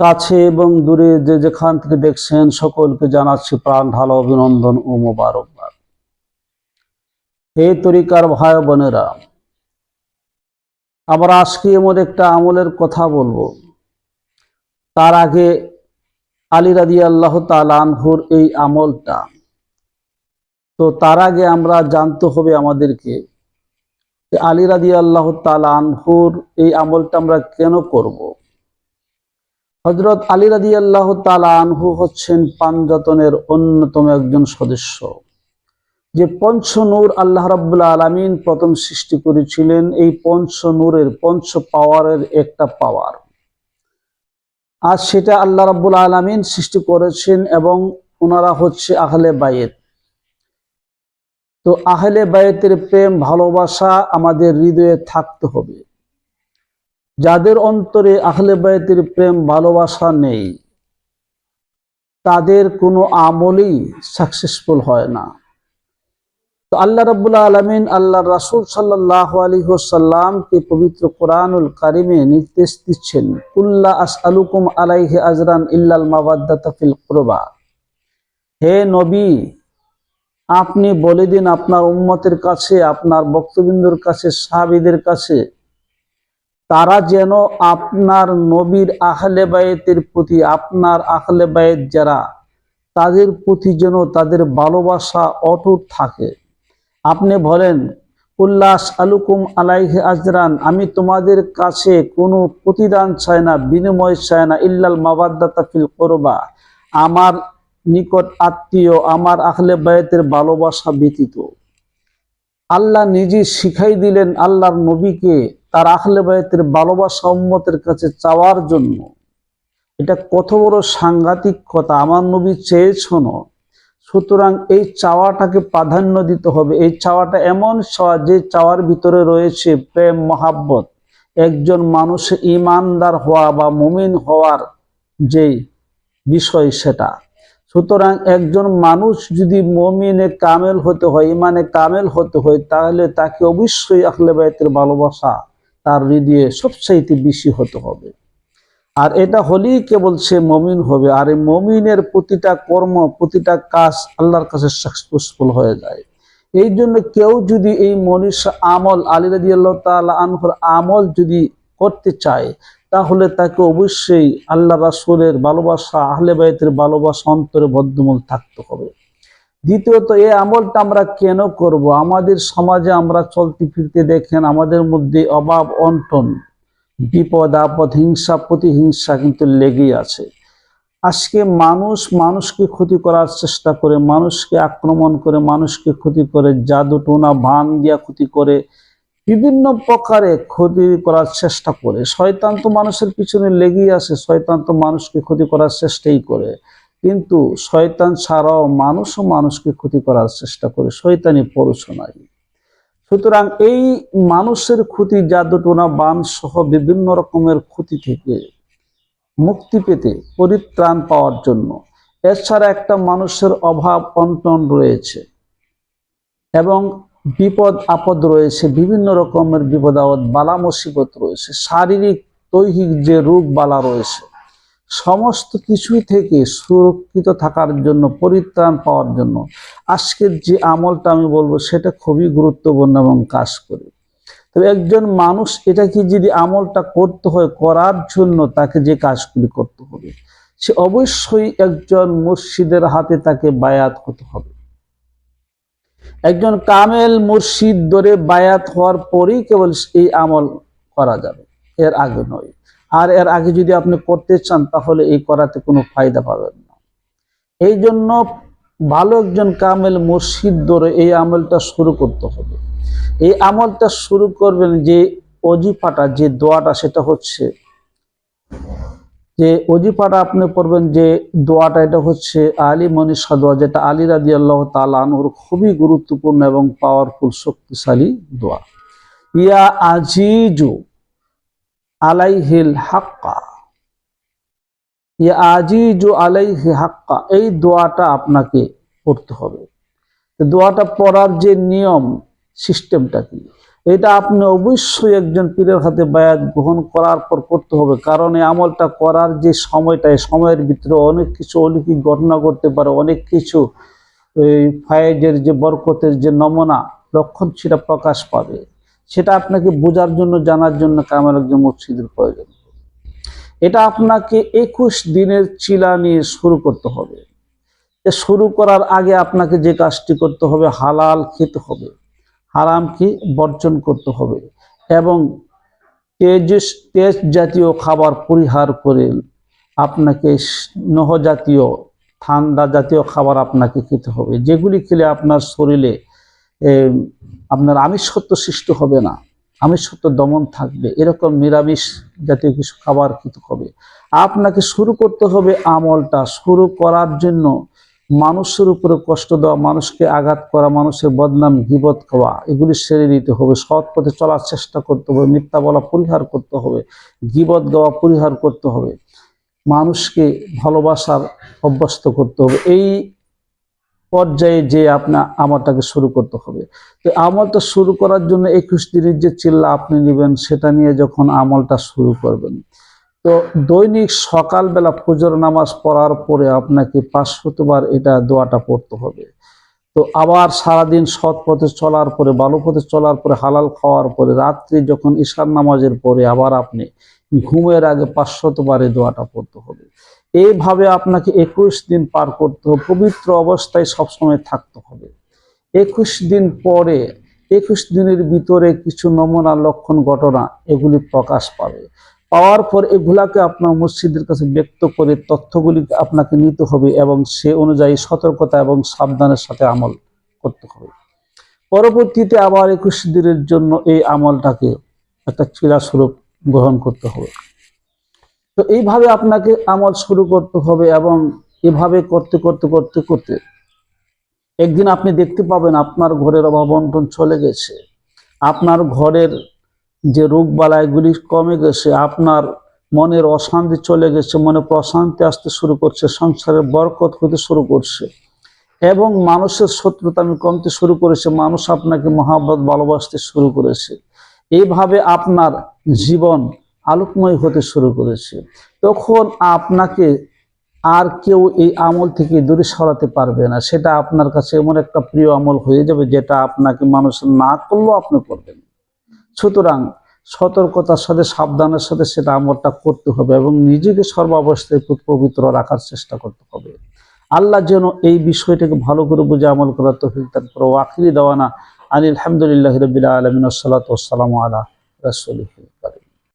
কাছে এবং দূরে যে যেখান থেকে দেখছেন সকলকে জানাচ্ছি প্রাণ ঢালো অভিনন্দন ও মোবারকবাদ। হে তরিকার ভাই বোনেরা আবার আজকে এমন একটা আমলের কথা বলব। তার আগে আলী রাদি আল্লাহ তালানহুর এই আমলটা। তো তার আগে আমরা জানতে হবে আমাদেরকে আলী রাদি আল্লাহ আনহুর এই আমলটা আমরা কেন করব। হজরত আলী রাদি আল্লাহ আনহু হচ্ছেন পাঞ্জাতনের অন্যতম একজন সদস্য, যে পঞ্চ নূর আল্লাহ রাবুল্লাহ আলমিন প্রথম সৃষ্টি করেছিলেন। এই পঞ্চ নূরের, পঞ্চ পাওয়ারের একটা পাওয়ার। আর সেটা আল্লাহ রাবুল আলমিন সৃষ্টি করেছেন এবং ওনারা হচ্ছে আহলে বায়েত তো আহলে বায়েতের প্রেম, ভালোবাসা আমাদের হৃদয়ে থাকতে হবে। যাদের অন্তরে আহলে বায়েতের প্রেম, ভালোবাসা নেই, তাদের কোনো আমলই সাকসেসফুল হয় না। তো আল্লাহ রবুল্লা আলমিন আল্লাহ রাসুল সাল্লাহ আলী হোসাল্লামকে পবিত্র কোরআনুল কারিমে নির্দেশ দিচ্ছেন, কুল্লা আস আলুকুম আলাইহে আজরান ইল্লাল মাবাদ্দাতাফিল কুরবা। হে নবী আপনি বলে দিন আপনার উম্মতের কাছে, আপনার বক্তবিন্দুর কাছে, সাহাবিদের কাছে, তারা যেন আপনার নবীর আহলে বায়েতের প্রতি, আপনার আহলে বায়েত যারা, তাদের প্রতি যেন তাদের ভালোবাসা অটুট থাকে। আপনি বলেন উল্লাস আলুকুম আলাইহে আজরান, আমি তোমাদের কাছে কোনো প্রতিদান চাই না, বিনিময় চাই না, ইল্লাল মাবাদ্দাতা ফিল করবা। আমার নিকট আত্মীয়, আমার আখলে বায়তের ভালোবাসা ব্যতীত। আল্লাহ নিজে শিখাই দিলেন আল্লাহর নবীকে তার আখলে বায়তের ভালোবাসা উম্মতের কাছে চাওয়ার জন্য। এটা কত বড় সাংঘাতিক কথা, আমার নবী চেয়েছন। সুতরাং এই চাওয়াটাকে প্রাধান্য দিতে হবে। এই চাওয়াটা এমন চাওয়া যে চাওয়ার ভিতরে রয়েছে প্রেম, মহাব্বত। একজন মানুষ ইমানদার হওয়া বা মুমিন হওয়ার যে বিষয় সেটা। সুতরাং একজন মানুষ যদি মমিনে কামেল হতে হয় ইমানে কামেল হতে হয়, তাহলে তাকে অবশ্যই আহলে বাইতের ভালোবাসা তার হৃদয়ে সবচাইতে বেশি হতে হবে। আর এটা হলেই কেবল সে মমিন হবে। আর এই মমিনের প্রতিটা কর্ম, প্রতিটা কাজ আল্লাহর কাছে সাকসেসফুল হয়ে যায়। এই জন্য কেউ যদি এই মনীষ আমল, আলী রাজি আল্লাহ তালা আনহর আমল যদি করতে চায়, তাহলে তাকে অবশ্যই আল্লাহ রাসুলের ভালোবাসা, আহলে বাইতের ভালোবাসা অন্তরে বদ্ধমূল থাকতে হবে। দ্বিতীয়ত, এই আমলটা আমরা কেন করব? আমাদের সমাজে আমরা চলতে ফিরতে দেখেন, আমাদের মধ্যে অভাব, অন্টন, বিপদ, আপদ, হিংসা, প্রতিহিংসা কিন্তু লেগেই আছে। আজকে মানুষ মানুষকে ক্ষতি করার চেষ্টা করে, মানুষকে আক্রমণ করে, মানুষকে ক্ষতি করে, জাদু, টোনা, ভান দিয়া ক্ষতি করে বিভিন্ন প্রকারে ক্ষতি করার চেষ্টা করে। শয়তান তো মানুষের পিছনে লেগেই আসে শয়তান তো মানুষকে ক্ষতি করার চেষ্টাই করে। কিন্তু শয়তান ছাড়াও মানুষও মানুষকে ক্ষতি করার চেষ্টা করে, শয়তানি পরশ নাই। সুতরাং এই মানুষের ক্ষতি জাদুটোনা বান সহ বিভিন্ন রকমের ক্ষতি থেকে মুক্তি পেতে, পরিত্রাণ পাওয়ার জন্য এছাড়া একটা মানুষের অভাব অন্টন রয়েছে। এবং বিপদ, আপদ রয়েছে, বিভিন্ন রকমের বিপদ, আপদ, বালা, মুসিবত রয়েছে, শারীরিক, দৈহিক যে রোগ, বালা রয়েছে, সমস্ত কিছু থেকে সুরক্ষিত থাকার জন্য, পরিত্রাণ পাওয়ার জন্য, আজকের যে আমলটা আমি বলব, সেটা খুবই গুরুত্বপূর্ণ এবং কাজ করে। তবে একজন মানুষ এটা কি যদি আমলটা করতে হয়, করার জন্য তাকে যে কাজগুলি করতে হবে, সে অবশ্যই একজন মসজিদের হাতে তাকে বায়াত হতে হবে। একজন কামেল মুর্শিদ ধরে বায়াত হওয়ার পরেই কেবল এই আমল করা যাবে। এর আগে নয়। আর এর আগে যদি আপনি করতে চান, তাহলে এই করাতে কোনো ফায়দা পাবেন না। এই জন্য ভালো একজন কামেল মুর্শিদ ধরে এই আমলটা শুরু করতে হবে। এই আমলটা শুরু করবেন যে অজিফাটা, যে দোয়াটা, সেটা হচ্ছে যে অজিফাটা আপনি পড়বেন যে দোয়াটা, এটা হচ্ছে আলী মনীষা দোয়া, যেটা আলী রাজি আল্লাহ তালানুর খুবই গুরুত্বপূর্ণ এবং পাওয়ারফুল শক্তিশালী দোয়া। ইয়া আজিজু আলাইহিল হাক্কা। ইয়া আজিজু আলাইহি হাক্কা, এই দোয়াটা আপনাকে পড়তে হবে। দোয়াটা পড়ার যে নিয়ম, সিস্টেমটা কি? এটা আপনি অবশ্যই একজন পীরের হাতে বায়াত গ্রহণ করার পর করতে হবে। কারণ এই আমলটা করার যে সময়টা, এই সময়ের ভিতরে অনেক কিছু অলৌকিক ঘটনা করতে পারে, অনেক কিছু এই ফায়েজের যে বরকতের যে নমুনা লক্ষণ সেটা প্রকাশ পাবে। সেটা আপনাকে বোঝার জন্য, জানার জন্য কামের একজন মসজিদের প্রয়োজন। এটা আপনাকে একুশ দিনের চিলা নিয়ে শুরু করতে হবে। শুরু করার আগে আপনাকে যে কাজটি করতে হবে, হালাল খেতে হবে। হারামকে বর্জন করতে হবে এবং তেজ তেজ জাতীয় খাবার পরিহার করে আপনাকে নহ জাতীয় ঠান্ডা জাতীয় খাবার আপনাকে খেতে হবে। যেগুলি খেলে আপনার শরীরে আপনার আমিষত্ব সৃষ্টি হবে না, আমিষত্ব দমন থাকবে, এরকম নিরামিষ জাতীয় কিছু খাবার খেতে হবে। আপনাকে শুরু করতে হবে আমলটা, শুরু করার জন্য মানুষের উপরে কষ্ট দেওয়া, মানুষকে আঘাত করা, মানুষের বদনাম, গিবত খাওয়া, এগুলি সেরে দিতে হবে। সৎ পথে চলার চেষ্টা করতে হবে, মিথ্যা বলা পরিহার করতে হবে, গিবত গাওয়া পরিহার করতে হবে। মানুষকে ভালোবাসার অভ্যস্ত করতে হবে। এই পর্যায়ে যে আপনার আমলটাকে শুরু করতে হবে। তো আমলটা শুরু করার জন্য একুশ দিনের যে চিল্লা আপনি নেবেন, সেটা নিয়ে যখন আমলটা শুরু করবেন তো দৈনিক সকালবেলা পুজোর নামাজ পড়ার পরে আপনাকে পাঁচশতবার এটা দোয়াটা পড়তে হবে। তো আবার সারাদিন সৎ পথে চলার পরে, ভালো পথে চলার পরে, হালাল খাওয়ার পরে, রাত্রি যখন ঈশান নামাজের পরে আবার আপনি ঘুমের আগে পাঁচশতবার এই দোয়াটা পড়তে হবে। এইভাবে আপনাকে একুশ দিন পার করতে হবে। পবিত্র অবস্থায় সবসময় থাকতে হবে। একুশ দিন পরে, একুশ দিনের ভিতরে কিছু নমুনা, লক্ষণ, ঘটনা এগুলি প্রকাশ পাবে। পাওয়ার পর এগুলাকে আপনার মসজিদের কাছে ব্যক্ত করে তথ্যগুলি আপনাকে নিতে হবে এবং সে অনুযায়ী সতর্কতা এবং সাবধানের সাথে আমল করতে হবে। পরবর্তীতে আবার একুশ দিনের জন্য এই আমলটাকে একটা চিরাস্বরূপ গ্রহণ করতে হবে। তো এইভাবে আপনাকে আমল শুরু করতে হবে এবং এভাবে করতে করতে করতে করতে একদিন আপনি দেখতে পাবেন আপনার ঘরের অভাব অনটন চলে গেছে। আপনার ঘরের যে রোগ বালাইগুলি কমে গেছে, আপনার মনের অশান্তি চলে গেছে, মনে প্রশান্তি আসতে শুরু করছে, সংসারের বরকত হতে শুরু করছে। এবং মানুষের শত্রুতা আমি কমতে শুরু করেছে, মানুষ আপনাকে মহাব্বত, ভালোবাসতে শুরু করেছে। এইভাবে আপনার জীবন আলোকময় হতে শুরু করেছে। তখন আপনাকে আর কেউ এই আমল থেকে দূরে সরাতে পারবে না। সেটা আপনার কাছে এমন একটা প্রিয় আমল হয়ে যাবে, যেটা আপনাকে মানুষ না করলেও আপনি করবেন। সুতরাং সতর্কতার সাথে, সাবধানের সাথে সেটা আমলটা করতে হবে এবং নিজেকে সর্বাবস্থায় পবিত্র রাখার চেষ্টা করতে হবে। আল্লাহ যেন এই বিষয়টাকে ভালো করে বুঝে আমল করার তফিক দান করো আখিরি দেওয়ানা আনিল আলহামদুলিল্লাহ রবিল আলমিন সালাত আলা রাসুল